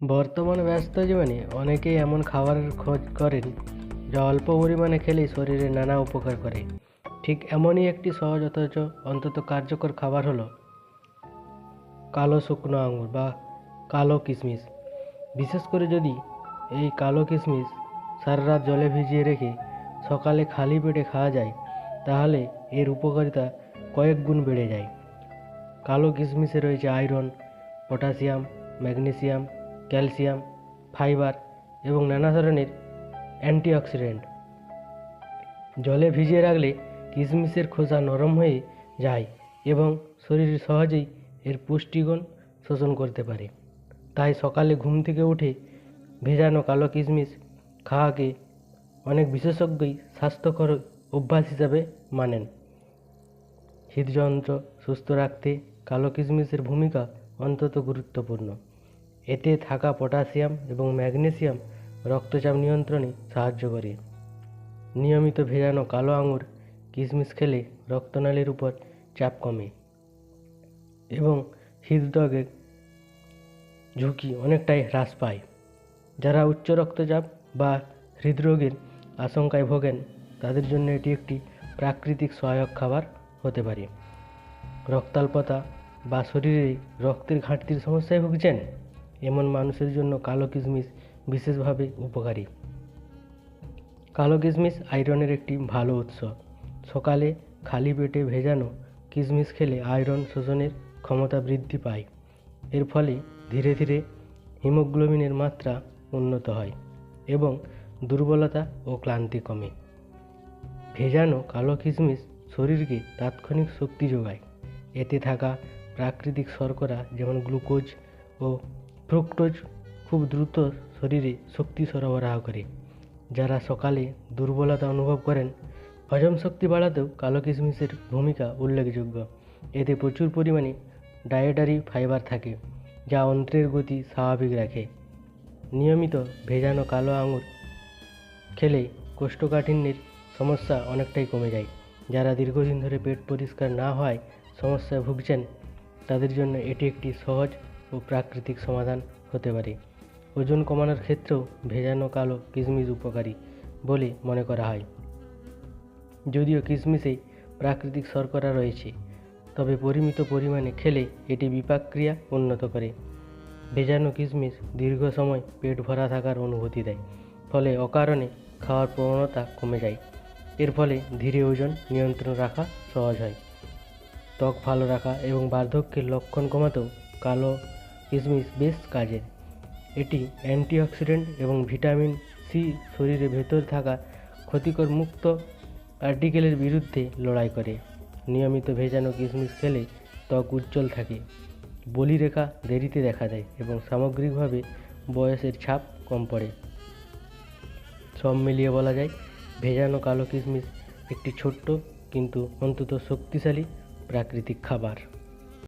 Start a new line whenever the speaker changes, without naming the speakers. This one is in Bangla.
বর্তমান ব্যস্ত জীবনে অনেকেই এমন খাবারের খোঁজ করেন যা অল্প পরিমাণে খেলেই শরীরে নানা উপকার করে। ঠিক এমনই একটি সহজ অথচ অন্তত কার্যকর খাবার হলো কালো শুকনো আঙুর বা কালো কিশমিশ বিশেষ করে যদি এই কালো কিশমিশ সারা রাত জলে ভিজিয়ে রেখে সকালে খালি পেটে খাওয়া যায়, তাহলে এর উপকারিতা কয়েক গুণ বেড়ে যায়। কালো কিশমিশে রয়েছে iron, potassium, magnesium calcium, fibre এবং নানা ধরনের অ্যান্টিঅক্সিডেন্ট। জলে ভিজিয়ে রাখলে কিশমিশের খোসা নরম হয়ে যায় এবং শরীর সহজেই এর পুষ্টিগুণ শোষণ করতে পারে। তাই সকালে ঘুম থেকে উঠে ভেজানো কালো কিশমিশ খাওয়াকে অনেক বিশেষজ্ঞই স্বাস্থ্যকর অভ্যাস হিসাবে মানেন। হৃদযন্ত্র সুস্থ রাখতে কালো কিশমিশের ভূমিকা অন্তত গুরুত্বপূর্ণ। এতে থাকা পটাশিয়াম এবং ম্যাগনেসিয়াম রক্তচাপ নিয়ন্ত্রণে সাহায্য করে। নিয়মিত ভেজানো কালো আঙুর কিশমিশ খেলে রক্তনালীর উপর চাপ কমে এবং হৃদরোগের ঝুঁকি অনেকটাই হ্রাস পায়। যারা উচ্চ রক্তচাপ বা হৃদরোগের আশঙ্কায় ভোগেন, তাদের জন্য এটি একটি প্রাকৃতিক সহায়ক খাবার হতে পারে। রক্তাল্পতা বা শরীরে রক্তের ঘাটতির সমস্যায় ভুগছেন? এমন মানুষের জন্য কালো কিশমিশ বিশেষভাবে উপকারী। কালো কিশমিশ আয়রনের একটি ভালো উৎস। সকালে খালি পেটে ভেজানো কিশমিশ খেলে আয়রন শোষণের ক্ষমতা বৃদ্ধি পায়। এর ফলে ধীরে ধীরে হিমোগ্লোবিনের মাত্রা উন্নত হয় এবং দুর্বলতা ও ক্লান্তি কমে। ভেজানো কালো কিশমিশ শরীরকে তাৎক্ষণিক শক্তি যোগায়। এতে থাকা প্রাকৃতিক শর্করা যেমন গ্লুকোজ ও ফ্রুক্টোজ খুব দ্রুত শরীরে শক্তি সরবরাহ করে। যারা সকালে দুর্বলতা অনুভব করেন, হজম শক্তি বাড়াতেও কালো কিশমিশের ভূমিকা উল্লেখযোগ্য। এতে প্রচুর পরিমাণে ডায়েটারি ফাইবার থাকে, যা অন্ত্রের গতি স্বাভাবিক রাখে। নিয়মিত ভেজানো কালো আঙুর খেলে কোষ্ঠকাঠিন্যের সমস্যা অনেকটাই কমে যায়। যারা দীর্ঘদিন ধরে পেট পরিষ্কার না হওয়ায় সমস্যায় ভুগছেন, তাদের জন্য এটি একটি সহজ ও প্রাকৃতিক সমাধান হতে পারে। ওজন কমানোর ক্ষেত্রেও ভেজানো কালো কিশমিশ উপকারী বলে মনে করা হয়। যদিও কিশমিশে প্রাকৃতিক শর্করা রয়েছে, তবে পরিমিত পরিমাণে খেলে এটি বিপাক ক্রিয়া উন্নত করে। ভেজানো কিশমিশ দীর্ঘ সময় পেট ভরা থাকার অনুভূতি দেয়, ফলে অকারণে খাওয়ার প্রবণতা কমে যায়। এর ফলে ধীরে ওজন নিয়ন্ত্রণ রাখা সহজ হয়। ত্বক ভালো রাখা এবং বার্ধক্যের লক্ষণ কমাতেও কালো কিশমিশ বেশ কাজের। এটি অ্যান্টিঅক্সিডেন্ট এবং ভিটামিন সি শরীরের ভেতর থাকা ক্ষতিকর মুক্ত পার্টিকেলের বিরুদ্ধে লড়াই করে। নিয়মিত ভেজানো কিশমিশ খেলে ত্বক উজ্জ্বল থাকে। বলিরেখা দেরিতে দেখা দেয় এবং সামগ্রিকভাবে বয়সের ছাপ কম পড়ে। সব মিলিয়ে বলা যায়, ভেজানো কালো কিশমিশ একটি ছোট্ট কিন্তু অন্তত শক্তিশালী প্রাকৃতিক খাবার।